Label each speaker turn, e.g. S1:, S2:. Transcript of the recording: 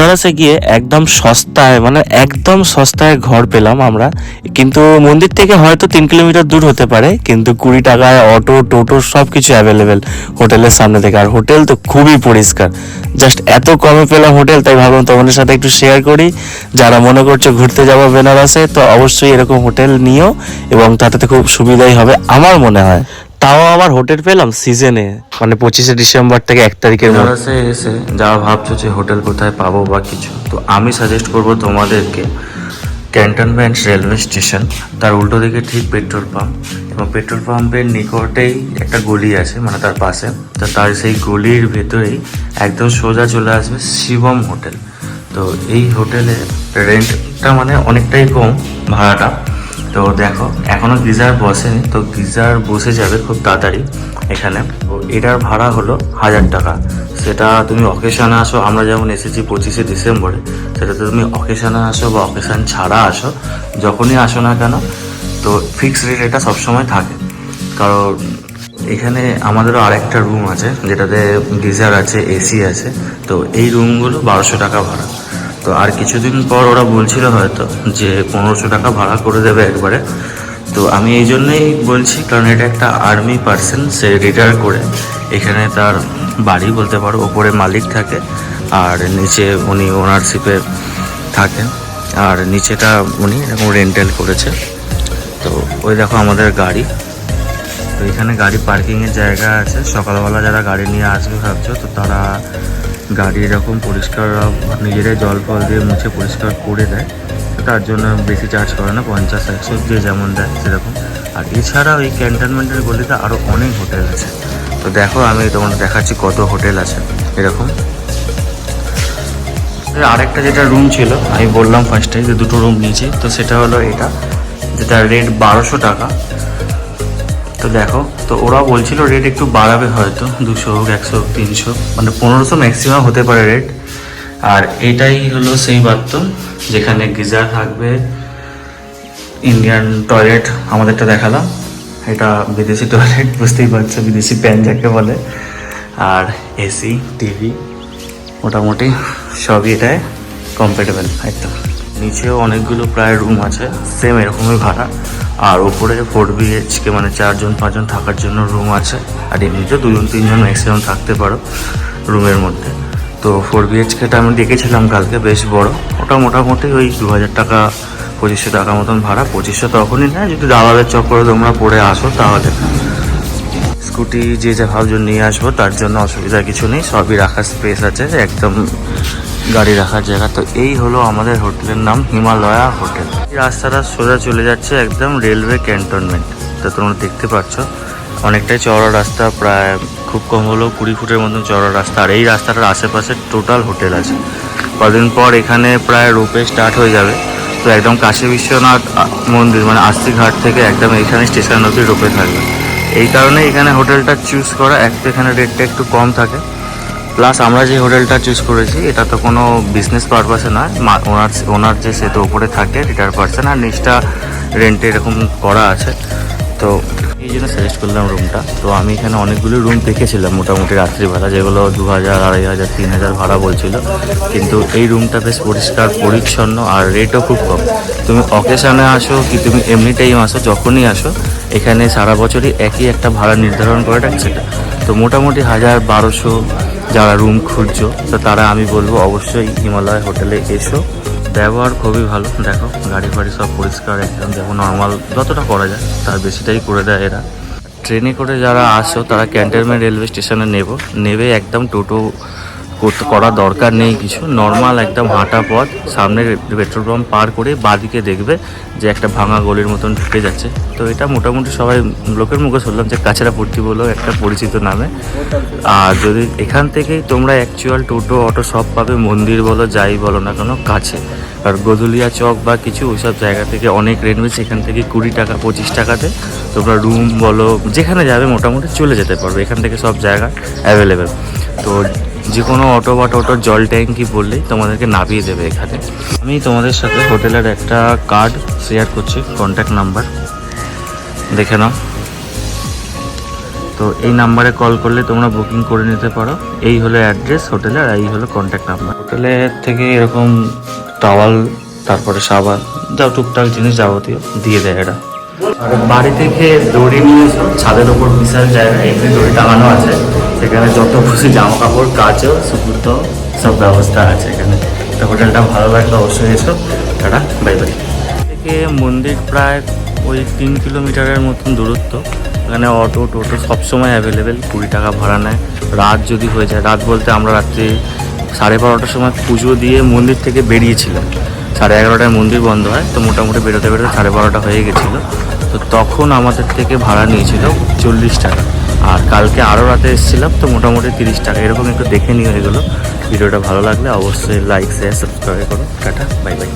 S1: বেনারসে গিয়ে একদম সস্তায় মানে একদম সস্তায় ঘর পেলাম আমরা। কিন্তু মন্দির থেকে হয়তো তিন কিলোমিটার দূর হতে পারে, কিন্তু কুড়ি টাকায় অটো, টোটো সব কিছু অ্যাভেলেবেল হোটেলের সামনে থেকে। আর হোটেল তো খুবই পরিষ্কার। জাস্ট এত কমে পেলাম হোটেল, তাই ভাবলাম তোমাদের সাথে একটু শেয়ার করি। যারা মনে করছ ঘুরতে যাব বেনারসে, তো অবশ্যই এরকম হোটেল নিও, এবং তাতে খুব সুবিধাই হবে, আমার মনে হয়। তাও আবার হোটেল পেলাম সিজনে মানে পঁচিশে ডিসেম্বর থেকে এক তারিখের
S2: বেনারসে এসে যারা ভাবছ যে হোটেল কোথায় পাবো বা কিছু, তো আমি সাজেস্ট করব তোমাদেরকে ক্যান্টনমেন্ট রেলওয়ে স্টেশন তার উল্টো দিকে ঠিক পেট্রোল পাম্প এবং পেট্রোল পাম্পের নিকটেই একটা গলি আছে মানে তার পাশে। তো তার সেই গলির ভেতরেই একদম সোজা চলে আসবে শিবম হোটেল তো এই হোটেলে রেন্টটা মানে অনেকটাই কম ভাড়াটা। তো দেখো, এখনও গিজার বসেনি, তো গিজার বসে যাবে খুব তাড়াতাড়ি এখানে। তো এটার ভাড়া হলো হাজার টাকা। সেটা তুমি অকেশানে আসো, আমরা যেমন এসেছি পঁচিশে ডিসেম্বরে, সেটাতে তুমি অকেশানে আসো বা অকেশান ছাড়া আসো, যখনই আসো না কেন, তো ফিক্স রেট এটা সবসময় থাকে। কারণ এখানে আমাদেরও আরেকটা রুম আছে, যেটাতে গিজার আছে এসি আছে, তো এই রুমগুলো বারোশো টাকা ভাড়া। তো আর কিছুদিন পর ওরা বলছিল হয়তো যে পনেরোশো টাকা ভাড়া করে দেবে একবারে। তো আমি এই জন্যই বলছি, কারণ এটা একটা আর্মি পার্সন সে রিটায়ার করে এখানে তার বাড়ি বলতে পারো, ওপরে মালিক থাকে, আর নিচে উনি ওনারশিপে থাকেন, আর নিচেটা উনি এরকম রেন্টাল করেছে। তো ওই দেখো আমাদের গাড়ি। তো এখানে গাড়ি পার্কিংয়ের জায়গা আছে, সকালবেলা যারা গাড়ি নিয়ে আসবে ভাবছ, তো তারা গাড়ি এরকম পরিষ্কার, নিজেরাই জল ফল দিয়ে মুছে পরিষ্কার করে দেয়। তো তার জন্য বেশি চার্জ করে না, পঞ্চাশ, একশো, যে যেমন দেয় সেরকম। আর এছাড়াও এই ক্যান্টনমেন্টের গলিতে আরও অনেক হোটেল আছে। তো দেখো, আমি তোমাদের দেখাচ্ছি কত হোটেল আছে, এরকম। আরেকটা যেটা রুম ছিল, আমি বললাম ফার্স্টে যে দুটো রুম নিয়েছি, তো সেটা হলো এটা, যেটা রেট বারোশো টাকা। তো দেখো, তো ওরা বলছিল রেট একটু বাড়াবে হয়তো, দুশো হোক, একশো হোক, তিনশো মানে পনেরোশো ম্যাক্সিমাম হতে পারে রেট আর এটাই হলো সেই বাথরুম যেখানে গিজার থাকবে ইন্ডিয়ান টয়লেট আমাদেরটা দেখালাম। এটা বিদেশি টয়লেট বুঝতেই পারছ, বিদেশি প্যান যাকে বলে। আর এসি টিভি মোটামুটি সবই এটায় কমফর্টেবল একদম। নিচেও অনেকগুলো প্রায় রুম আছে সেম এরকমই ভাড়া। আর ওপরে ফোর বিএইচকে মানে চারজন, পাঁচজন থাকার জন্য রুম আছে। আর এমনিতেও দুজন, তিনজন ম্যাক্সিমাম থাকতে পারো রুমের মধ্যে। তো ফোর বিএইচকেটা আমি দেখেছিলাম কালকে, বেশ বড়। ওটা মোটামুটি ওই দু হাজার টাকা, পঁচিশশো টাকা মতন ভাড়া। পঁচিশশো তখনই না যদি দালালের চক্করে তোমরা পড়ে আসো তাহলে। স্কুটি যে যা ভাবছ নিয়ে আসব, তার জন্য অসুবিধা কিছু নেই। সবই রাখার স্পেস আছে, একদম গাড়ি রাখার জায়গা। তো এই হলো আমাদের হোটেলের নাম হিমালয়া হোটেল। রাস্তাটা সোজা চলে যাচ্ছে একদম রেলওয়ে ক্যান্টনমেন্ট। তো তোমরা দেখতে পাচ্ছ, অনেকটাই চওড়া রাস্তা, প্রায় খুব কম হলেও কুড়ি ফুটের মতন চওড়া রাস্তা। আর এই রাস্তাটার আশেপাশে টোটাল হোটেল আছে। কদিন পর এখানে প্রায় রোপে স্টার্ট হয়ে যাবে। তো একদম কাশী বিশ্বনাথ মন্দির মানে আস্তি ঘাট থেকে একদম এখানে স্টেশন অব্দি রোপে থাকবে। এই কারণে এখানে হোটেলটা চুজ করা এক তো এখানে রেটটা একটু কম থাকে। প্লাস আমরা যে হোটেলটা চুজ করেছি, এটা তো কোনো বিজনেস পারপাসে নয়। ওনার ওনার যে সে তো উপরে থাকে রিটায়ার পারসন আর নিচটা রেন্টে এরকম করা আছে। তো এই জন্য সাজেস্ট করলাম রুমটা তো আমি এখানে অনেকগুলো রুম দেখেছিলাম, মোটামুটি রাত্রিবেলা, যেগুলো দু হাজার, আড়াই হাজার, তিন হাজার ভাড়া বলছিল। কিন্তু এই রুমটা বেশ পরিষ্কার, পরিচ্ছন্ন, আর রেটও খুব কম। তুমি অকেশনে আসো কি তুমি এমনি টাইম আসো, যখনই আসো, এখানে সারা বছরই একই একটা ভাড়া নির্ধারণ করে রাখছে। সেটা তো মোটামুটি হাজার বারোশো যারা রুম খুঁজছো, তো তারা আমি বলব অবশ্যই হিমালয় হোটেলে এসো। ব্যবহার খুবই ভালো। দেখো, গাড়ি ফাড়ি সব পরিষ্কার, একদম যেমন নর্মাল যতটা করা যায়, তার বেশিটাই করে দেয় এরা। ট্রেনে করে যারা আসো, তারা ক্যান্টনমেন্ট রেলওয়ে স্টেশনে নেব। নেবে একদম টোটো করা দরকার নেই কিছু। নর্মাল একদম হাঁটা পথ, সামনে পেট্রোল পাম্প পার করে বাদিকে দেখবে যে একটা ভাঙা গলির মতন ঢুকে যাচ্ছে। তো এটা মোটামুটি সবাই লোকের মুখে শুনলাম যে কাছেরাপট্টি বলেও একটা পরিচিত নামে। আর যদি এখান থেকেই তোমরা অ্যাকচুয়াল টোটো, অটো সব পাবে, মন্দির বলো, যাই বলো না কেন, কাছে। আর গদুলিয়া চক বা কিছু ওইসব জায়গা থেকে অনেক রেনওয়েজ এখান থেকে কুড়ি টাকা, পঁচিশ টাকাতে তোমরা রুম বলো, যেখানে যাবে মোটামুটি চলে যেতে পারবে। এখান থেকে সব জায়গা অ্যাভেলেবেল তো যে কোনো অটো বা টোটোর জল ট্যাঙ্কি বললেই তোমাদেরকে নামিয়ে দেবে এখানে। আমি তোমাদের সাথে হোটেলের একটা কার্ড শেয়ার করছি কন্ট্যাক্ট নাম্বার দেখে নাও। তো এই নাম্বারে কল করলে তোমরা বুকিং করে নিতে পারো। এই হলো অ্যাড্রেস হোটেলের আর এই হলো কন্ট্যাক্ট নাম্বার হোটেলের থেকে এরকম টাওয়াল তারপরে সাবান, যা টুকটাক জিনিস যাবতীয় দিয়ে দেয় এরা। আর বাড়ি থেকে দড়ি নিয়ে ছাদের ওপর বিশাল জায়গা, এমনি দড়ি টাঙানো আছে। সেখানে যত খুশি জামা কাপড় কাচও সুপুর্ত সব ব্যবস্থা আছে এখানে। তো হোটেলটা ভালো লাগলে অবশ্যই এসো। টাটা, বাই বাই। থেকে মন্দির প্রায় ওই তিন কিলোমিটারের মতন দূরত্ব। এখানে অটো, টোটো সবসময় অ্যাভেলেবেল কুড়ি টাকা ভাড়া নেয়। রাত যদি হয়ে যায়, রাত বলতে আমরা রাত্রি সাড়ে বারোটার সময় পুজো দিয়ে মন্দির থেকে বেরিয়েছিলাম। সাড়ে এগারোটায় মন্দির বন্ধ হয়, তো মোটামুটি বেরোতে বেরোতে সাড়ে বারোটা হয়ে গেছিল। তো তখন আমাদের থেকে ভাড়া নিয়েছিল চল্লিশ টাকা। আর কালকে আরও রাতে এসেছিলাম, তো মোটামুটি তিরিশ টাকা, এরকম একটু দেখে নিয়ে হয়ে গেলো ভিডিওটা ভালো লাগলে অবশ্যই লাইক শেয়ার সাবস্ক্রাইব করো। Tata bye by